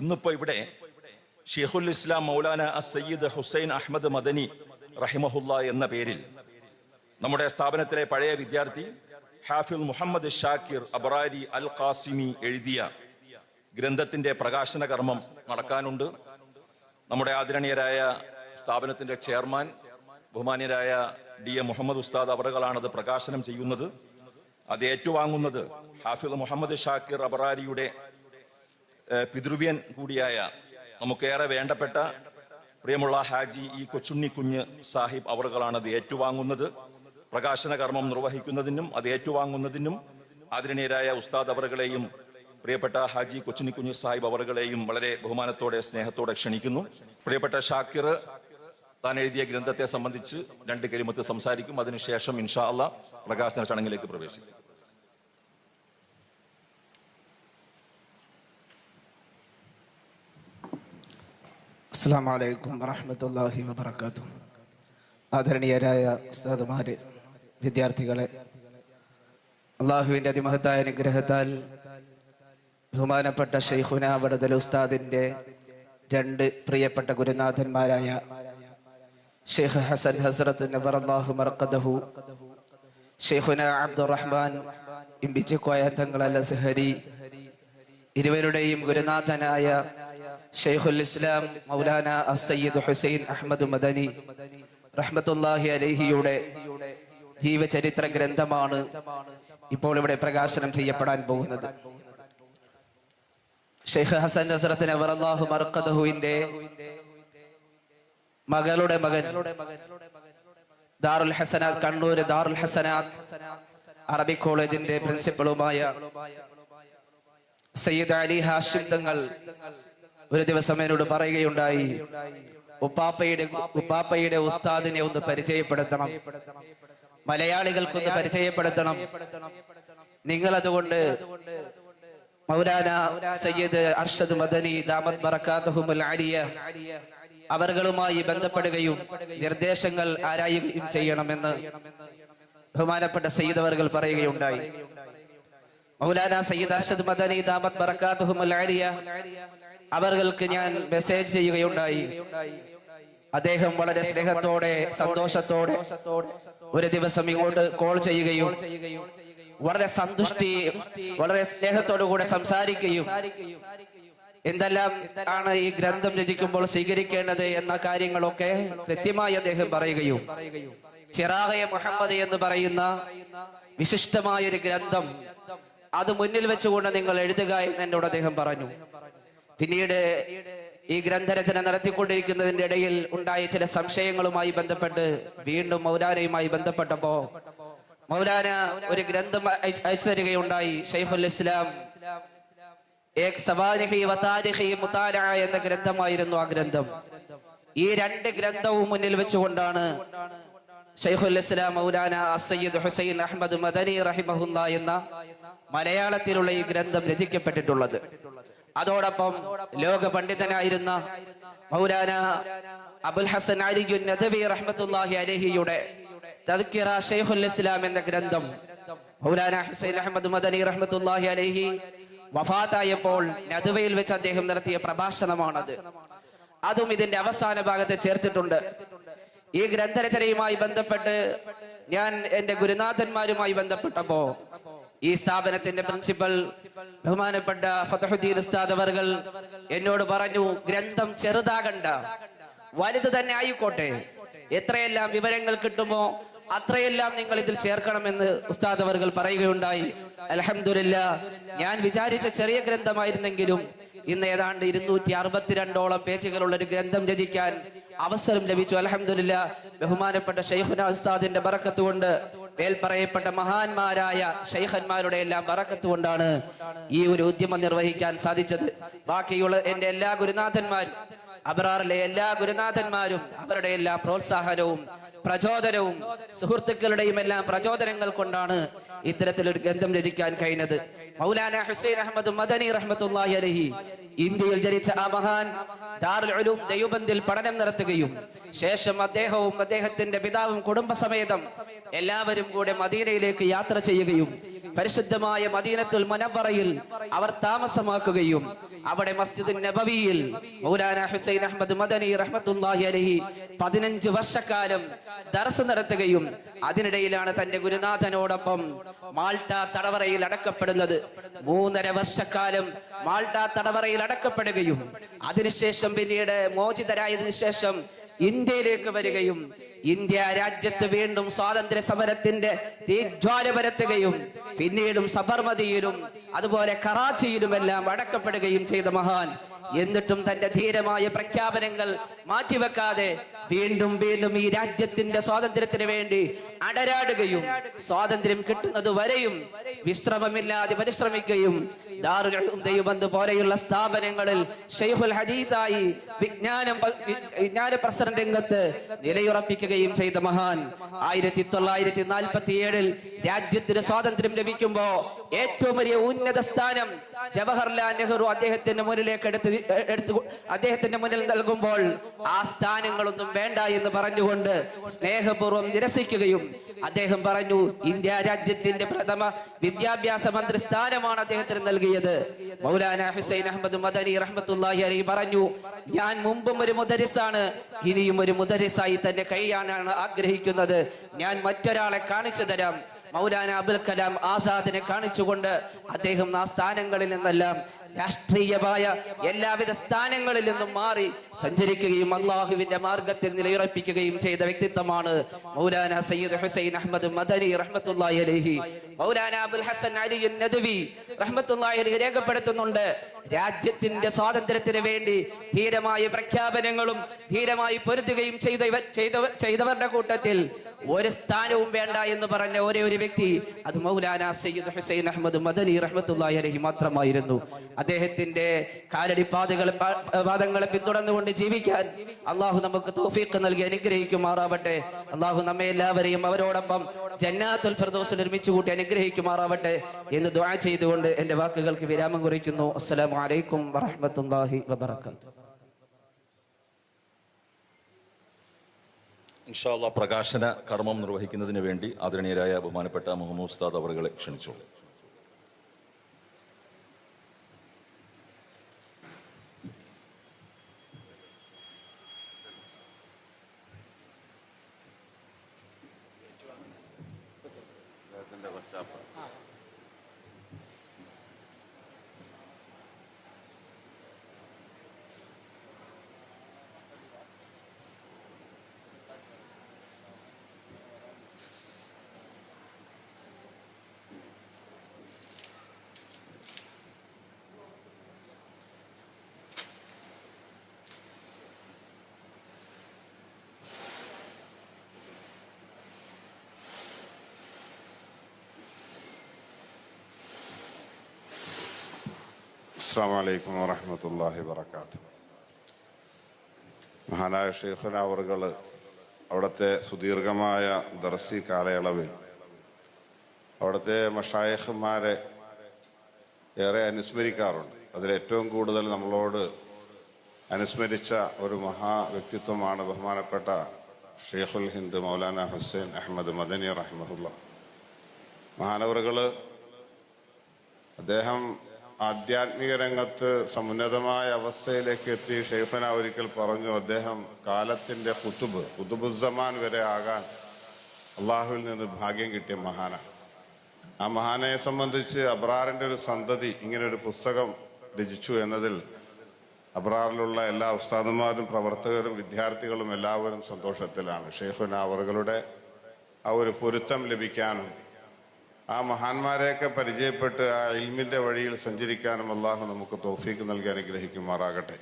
ഇന്നിപ്പോ ഇവിടെ ഷെയ്ഖുൽ ഇസ്ലാം മൗലാന സയ്യിദ് ഹുസൈൻ അഹമ്മദ് മദനി റഹിമഹുല്ല എന്ന പേരിൽ നമ്മുടെ സ്ഥാപനത്തിലെ പഴയ വിദ്യാർത്ഥി ഹാഫിൽ മുഹമ്മദ് ഷാക്കിർ അബറാരി അൽ ഖാസിമി എഴുതിയ ഗ്രന്ഥത്തിന്റെ പ്രകാശന കർമ്മം നടക്കാനുണ്ട്. നമ്മുടെ ആദരണീയരായ സ്ഥാപനത്തിന്റെ ചെയർമാൻ ബഹുമാന്യരായ ഡി എ മുഹമ്മദ് ഉസ്താദ് അവറുകളാണത് പ്രകാശനം ചെയ്യുന്നത്. അത് ഏറ്റുവാങ്ങുന്നത് ഹാഫിദ് മുഹമ്മദ് ഷാക്കിർ അബറാരിയുടെ പിതൃവ്യൻ കൂടിയായ നമുക്കേറെ വേണ്ടപ്പെട്ട പ്രിയമുള്ള ഹാജി ഈ കൊച്ചുണ്ണി കുഞ്ഞ് സാഹിബ് അവറുകളാണ് അത് ഏറ്റുവാങ്ങുന്നത്. പ്രകാശന കർമ്മം നിർവഹിക്കുന്നതിനും അത് ഏറ്റുവാങ്ങുന്നതിനും ആദരണീയരായ ഉസ്താദ് അവറുകളെയും പ്രിയപ്പെട്ട ഹാജി കൊച്ചുണ്ണി കുഞ്ഞ് സാഹിബ് അവറുകളെയും വളരെ ബഹുമാനത്തോടെ സ്നേഹത്തോടെ ക്ഷണിക്കുന്നു. പ്രിയപ്പെട്ട ഷാക്കിർ താൻ എഴുതിയ ഗ്രന്ഥത്തെ സംബന്ധിച്ച് രണ്ട് കരിമത്ത് സംസാരിക്കും. അതിനുശേഷം ഇൻഷാ അള്ളാ പ്രകാശന ചടങ്ങിലേക്ക് പ്രവേശിക്കും. അസ്സാം വലൈക്കും വറഹമത്തല്ലാഹി വബർക്കാത്തു ആദരണീയരായ ഉസ്താദുമാര് വിദ്യാർത്ഥികളെ അള്ളാഹുവിന്റെ അതിമഹത്തായ അനുഗ്രഹത്താൽ ബഹുമാനപ്പെട്ട ഷെയ്ഖുന വടദൽ ഉസ്താദിന്റെ രണ്ട് പ്രിയപ്പെട്ട ഗുരുനാഥന്മാരായ ഷെയ്ഖ് ഹസൻ ഹസ്രത്ത് അള്ളാഹു മർക്കദഹു ഷെയ്ഖുന അബ്ദുറഹ്മാൻ ഇമ്പിച്ചിക്കോയ തങ്ങൾ സഹരി ഇരുവരുടെയും ഗുരുനാഥനായ ഷെയ്ഖുൽ ഇസ്ലാം മൗലാന അസ്സയ്യിദ് ഹുസൈൻ അഹമ്മദ് മദനി റഹ്മത്തുല്ലാഹി അലഹിയുടെ ജീവചരിത്ര ഗ്രന്ഥമാണ് ഇപ്പോൾ ഇവിടെ പ്രകാശനം ചെയ്യപ്പെടാൻ പോകുന്നത്. ഷെയ്ഖ് ഹസൻ നസറത്തിന് അവറല്ലാഹു മർക്കദഹുവിന്റെ മകളുടെ മകൻ ദാറുൽ ഹസനാത്ത് കണ്ണൂർ ദാറുൽ ഹസനാത്ത് അറബി കോളേജിന്റെ പ്രിൻസിപ്പളുമായ സയ്യിദ് അലി ഹാഷിം തങ്ങൾ ഒരു ദിവസം എന്നോട് പറയുകയുണ്ടായി ഉപ്പാപ്പയുടെ ഉപ്പാപ്പയുടെ ഉസ്താദിനെ ഒന്ന് പരിചയപ്പെടുത്തണം. മലയാളികൾക്കൊന്ന് പരിചയപ്പെടുത്തണം. നിങ്ങൾ അതുകൊണ്ട് മൗലാന സയ്യിദ് അർഷദ് മദനി ദാമത് ബറക്കാത്തുഹുൽ അവർകളുമായി ബന്ധപ്പെടുകയും നിർദ്ദേശങ്ങൾ ആരായുകയും ചെയ്യണമെന്ന് ബഹുമാനപ്പെട്ട സയ്യിദ് അവർകൾ പറയുകയുണ്ടായി. മൗലാന സയ്യിദ് അർഷദ് മദനി ദാമത് ബറക്കാത്തുഹുൽ ആലിയ അവർക്ക് ഞാൻ മെസ്സേജ് ചെയ്യുകയുണ്ടായി. അദ്ദേഹം വളരെ സ്നേഹത്തോടെ സന്തോഷത്തോടെ ഒരു ദിവസം ഇങ്ങോട്ട് കോൾ ചെയ്യുകയും വളരെ സന്തുഷ്ടി വളരെ സ്നേഹത്തോടു കൂടെ സംസാരിക്കുകയും എന്തെല്ലാം ആണ് ഈ ഗ്രന്ഥം രചിക്കുമ്പോൾ സ്വീകരിക്കേണ്ടത് എന്ന കാര്യങ്ങളൊക്കെ കൃത്യമായി അദ്ദേഹം പറയുകയും ചിറാകയ മുഹമ്മദ് എന്ന് പറയുന്ന വിശിഷ്ടമായ ഒരു ഗ്രന്ഥം അത് മുന്നിൽ വെച്ചുകൊണ്ട് നിങ്ങൾ എഴുതുക എന്ന് എന്നോട് അദ്ദേഹം പറഞ്ഞു. പിന്നീട് ഈ ഗ്രന്ഥരചന നടത്തിക്കൊണ്ടിരിക്കുന്നതിന്റെ ഇടയിൽ ഉണ്ടായ ചില സംശയങ്ങളുമായി ബന്ധപ്പെട്ട് വീണ്ടും മൗലാനയുമായി ബന്ധപ്പെട്ടപ്പോ മൗലാന ഒരു ഗ്രന്ഥം അയച്ച് തരികയുണ്ടായി ഷെയ്ഫുൽ ഇസ്ലാം. എന്ന ഗ്രന്ഥമായിരുന്നു ആ ഗ്രന്ഥം. ഈ രണ്ട് ഗ്രന്ഥവും മുന്നിൽ വെച്ചുകൊണ്ടാണ് ഷെയ്ഖുൽ ഇസ്ലാം മൗലാന അസയ്യദ് ഹുസൈൻ അഹമ്മദ് മദനി എന്ന മലയാളത്തിലുള്ള ഈ ഗ്രന്ഥം രചിക്കപ്പെട്ടിട്ടുള്ളത്. അതോടൊപ്പം ലോക പണ്ഡിതനായിരുന്ന മൗലാന അബുൽ ഹസൻ അലിയു നദവി റഹ്മത്തുല്ലാഹി അലഹിയുടെ തദ്കിറ ഷെയ്ഖുൽ ഇസ്ലാം എന്ന ഗ്രന്ഥം മൗലാന ഹുസൈൻ അഹമ്മദ് മദനി റഹ്മത്തുല്ലാഹി അലഹി വഫാത്തായപ്പോൾ നദുവയിൽ വെച്ച് അദ്ദേഹം നടത്തിയ പ്രഭാഷണമാണത്. അതും ഇതിന്റെ അവസാന ഭാഗത്ത് ചേർത്തിട്ടുണ്ട്. ഈ ഗ്രന്ഥരചനയുമായി ബന്ധപ്പെട്ട് ഞാൻ എന്റെ ഗുരുനാഥന്മാരുമായി ബന്ധപ്പെട്ടപ്പോ ഈ സ്ഥാപനത്തിന്റെ പ്രിൻസിപ്പൽ ബഹുമാനപ്പെട്ട ഫതഹുദ്ദീൻ ഉസ്താദ് അവർകൾ എന്നോട് പറഞ്ഞു ഗ്രന്ഥം ചെറുതാകണ്ട. വലുത് തന്നെ ആയിക്കോട്ടെ. എത്രയെല്ലാം വിവരങ്ങൾ കിട്ടുമോ അത്രയെല്ലാം നിങ്ങൾ ഇതിൽ ചേർക്കണമെന്ന് ഉസ്താദ് അവർകൾ പറയുകയുണ്ടായി. അലഹമില്ല ഞാൻ വിചാരിച്ച ചെറിയ ഗ്രന്ഥമായിരുന്നെങ്കിലും ഇന്ന് ഏതാണ്ട് ഇരുന്നൂറ്റി അറുപത്തിരണ്ടോളം പേജുകളുള്ള ഒരു ഗ്രന്ഥം രചിക്കാൻ അവസരം ലഭിച്ചു. അലഹമില്ല ബഹുമാനപ്പെട്ട ഷെയ്ഖുന ഉസ്താദിന്റെ ബറക്കത്ത് കൊണ്ട് മേൽപ്പറയപ്പെട്ട മഹാന്മാരായ ഷെയ്ഖന്മാരുടെ എല്ലാം ബറക്കത്ത് കൊണ്ടാണ് ഈ ഒരു ഉദ്യമം നിർവഹിക്കാൻ സാധിച്ചത്. ബാക്കിയുള്ള എന്റെ എല്ലാ ഗുരുനാഥന്മാരും അബ്രാറിലെ എല്ലാ ഗുരുനാഥന്മാരും അവരുടെ എല്ലാ പ്രോത്സാഹനവും പ്രചോദനവും സുഹൃത്തുക്കളുടെയും എല്ലാം പ്രചോദനങ്ങൾ കൊണ്ടാണ് ഇത്തരത്തിലൊരു ഗ്രന്ഥം രചിക്കാൻ കഴിഞ്ഞത്. മൗലാന ഹുസൈൻ അഹമ്മദ് മദനി റഹ്മത്തുള്ളാഹി അലഹി ഇന്ത്യയിൽ ജനിച്ച ആ മഹാൻ ദാറുൽ ഉലൂം ദൈവബന്ദിൽ പഠനം നടത്തുകയും ശേഷം അദ്ദേഹവും അദ്ദേഹത്തിന്റെ പിതാവും കുടുംബസമേതം എല്ലാവരും കൂടെ മദീനയിലേക്ക് യാത്ര ചെയ്യുകയും പരിശുദ്ധമായ മദീനത്തുൽ മുനവറയിൽ അവർ താമസമാക്കുകയും അവിടെ മസ്ജിദ് നബവിയിൽ മൗലാന ഹുസൈൻ അഹമ്മദ് മദനി റഹ്മത്തുല്ലാഹി അലഹി പതിനഞ്ച് വർഷക്കാലം ദർസ് നടത്തുകയും അതിനിടയിലാണ് തന്റെ ഗുരുനാഥനോടൊപ്പം മാൾട്ട തടവറയിൽ അടക്കപ്പെടുന്നത്. മൂന്നര വർഷക്കാലം മാൾട്ട തടവറയിൽ അടക്കപ്പെടുകയും അതിനുശേഷം പിന്നീട് മോചിതരായതിനു ശേഷം ഇന്ത്യയിലേക്ക് വരികയും ഇന്ത്യ രാജ്യത്ത് വീണ്ടും സ്വാതന്ത്ര്യ സമരത്തിന്റെ തീജ്വാല പരത്തുകയും പിന്നീടും സബർമതിയിലും അതുപോലെ കറാച്ചിയിലുമെല്ലാം അടക്കപ്പെടുകയും ചെയ്ത മഹാൻ. എന്നിട്ടും തന്റെ ധീരമായ പ്രഖ്യാപനങ്ങൾ മാറ്റിവെക്കാതെ വീണ്ടും വീണ്ടും ഈ രാജ്യത്തിന്റെ സ്വാതന്ത്ര്യത്തിന് വേണ്ടി അടരാടുകയും സ്വാതന്ത്ര്യം കിട്ടുന്നത് വരെയും വിശ്രമമില്ലാതെ പരിശ്രമിക്കുകയും ദൈവബന്ധ് പോലെയുള്ള സ്ഥാപനങ്ങളിൽ ഷെയ്ഖുൽ ഹദീസായി വിജ്ഞാനം വിജ്ഞാന പ്രസരണ രംഗത്ത് നിലയുറപ്പിക്കുകയും ചെയ്ത മഹാൻ ആയിരത്തി തൊള്ളായിരത്തി നാൽപ്പത്തി ഏഴിൽ രാജ്യത്തിന് സ്വാതന്ത്ര്യം ലഭിക്കുമ്പോ ഏറ്റവും വലിയ ഉന്നത സ്ഥാനം ജവഹർലാൽ നെഹ്റു അദ്ദേഹത്തിന്റെ മുന്നിലേക്ക് എടുത്ത് എടുത്തു അദ്ദേഹത്തിന്റെ മുന്നിൽ നൽകുമ്പോൾ ആ സ്ഥാനങ്ങളൊന്നും വേണ്ട എന്ന് പറഞ്ഞുകൊണ്ട് സ്നേഹപൂർവം നിരസിക്കുകയും അദ്ദേഹം പറഞ്ഞു ഇന്ത്യ രാജ്യത്തിന്റെ പ്രഥമ വിദ്യാഭ്യാസ മന്ത്രി സ്ഥാനമാണ് അദ്ദേഹത്തിന് നൽകിയത്. മൗലാന ഹുസൈൻ അഹമ്മദ് മദനി റഹ്മത്തുല്ലാഹി അലി പറഞ്ഞു ഞാൻ മുമ്പും ഒരു മുദരിസാണ് ഇനിയും ഒരു മുദരിസായി തന്നെ കഴിയാനാണ് ആഗ്രഹിക്കുന്നത്. ഞാൻ മറ്റൊരാളെ കാണിച്ചു തരാം. മൗലാന അബുൽ കലാം ആസാദിനെ കാണിച്ചുകൊണ്ട് അദ്ദേഹം ആ സ്ഥാനങ്ങളിൽ നിന്നെല്ലാം രാഷ്ട്രീയമായ എല്ലാവിധ സ്ഥാനങ്ങളിൽ നിന്നും മാറി സഞ്ചരിക്കുകയും അള്ളാഹുവിന്റെ മാർഗത്തിൽ നിലയുറപ്പിക്കുകയും ചെയ്ത വ്യക്തിത്വമാണ് മൗലാന സയ്യിദ് ഹുസൈൻ അഹമ്മദ് മദനി റഹ്മത്തുള്ളാഹി അലൈഹി. മൗലാന അബുൽ ഹസൻ അലി നദവി റഹ്മത്തുള്ളാഹി അലൈഹി രേഖപ്പെടുത്തുന്നുണ്ട്. രാജ്യത്തിന്റെ സ്വാതന്ത്ര്യത്തിന് വേണ്ടി ധീരമായ പ്രഖ്യാപനങ്ങളും ധീരമായി പൊരുതുകയും ചെയ്ത ചെയ്തവരുടെ കൂട്ടത്തിൽ ഒരു സ്ഥാനവും വേണ്ട എന്ന് പറഞ്ഞ ഒരേ ഒരു വ്യക്തി അത് മൗലാന സയ്യിദ് ഹുസൈൻ അഹമ്മദ് മദനി റഹ്മത്തുള്ളാഹി അലൈഹി മാത്രമായിരുന്നു. അദ്ദേഹത്തിന്റെ കാലടി പാതകൾ പാദങ്ങളെ പിന്തുടർന്നുകൊണ്ട് ജീവിക്കാൻ അള്ളാഹു നമുക്ക് തോഫീക്ക് നൽകി അനുഗ്രഹിക്കുമാറാവട്ടെ. അള്ളാഹു നമ്മെ എല്ലാവരെയും അവരോടൊപ്പം ജന്നാത്തുൽ ഫിർദൗസിൽ ഒരുമിച്ച് കൂട്ടി അനുഗ്രഹിക്കുമാറാവട്ടെ എന്ന് ദുആ ചെയ്തുകൊണ്ട് എന്റെ വാക്കുകൾക്ക് വിരാമം കുറിക്കുന്നു. അസ്സലാമു അലൈക്കും വറഹ്മത്തുള്ളാഹി വബറകാതുഹു. ഇൻഷാല്ല പ്രകാശന കർമ്മം നിർവഹിക്കുന്നതിന് വേണ്ടി ആദരണീയരായ ബഹുമാനപ്പെട്ട മുഹമ്മദ് ഉസ്താദ് അവറുകളെ ക്ഷണിച്ചോളൂ. അസ്സാം വലൈക്കും വറഹമത്തല്ലാഹി വർക്കാത്തു മഹാനായ ഷെയ്ഖുന അവറുകൾ അവിടുത്തെ സുദീർഘമായ ദർസി കാലയളവിൽ അവിടുത്തെ മഷായഹന്മാരെ ഏറെ അനുസ്മരിക്കാറുണ്ട്. അതിലേറ്റവും കൂടുതൽ നമ്മളോട് അനുസ്മരിച്ച ഒരു മഹാ വ്യക്തിത്വമാണ് ബഹുമാനപ്പെട്ട ഷെയ്ഖുൽ ഹിന്ദ് മൗലാന ഹുസൈൻ അഹമ്മദ് മദനി റഹ്മുല്ല മഹാനവറുകൾ അദ്ദേഹം ആധ്യാത്മിക രംഗത്ത് സമുന്നതമായ അവസ്ഥയിലേക്ക് എത്തി. ഷെയ്ഫന ഒരിക്കൽ പറഞ്ഞു അദ്ദേഹം കാലത്തിന്റെ കുത്തുബ് കുത്തുബുസമാൻ വരെ ആകാൻ അള്ളാഹുവിൽ നിന്ന് ഭാഗ്യം കിട്ടിയ മഹാന ആ മഹാനയെ സംബന്ധിച്ച് അബ്രാറിന്റെ ഒരു സന്തതി ഇങ്ങനെ ഒരു പുസ്തകം രചിച്ചു എന്നതിൽ അബ്രാറിലുള്ള എല്ലാ ഉസ്താദന്മാരും പ്രവർത്തകരും വിദ്യാർത്ഥികളും എല്ലാവരും സന്തോഷത്തിലാണ്. ഷെയ്ഖുന അവറുകളുടെ ആ ഒരു പൊരുത്തം ലഭിക്കാനും ആ മഹാന്മാരെയൊക്കെ പരിചയപ്പെട്ട് ആ ഇൽമിന്റെ വഴിയിൽ സഞ്ചരിക്കാനും അള്ളാഹു നമുക്ക് തോഫീക്ക് നൽകി അനുഗ്രഹിക്കുമാറാകട്ടെ.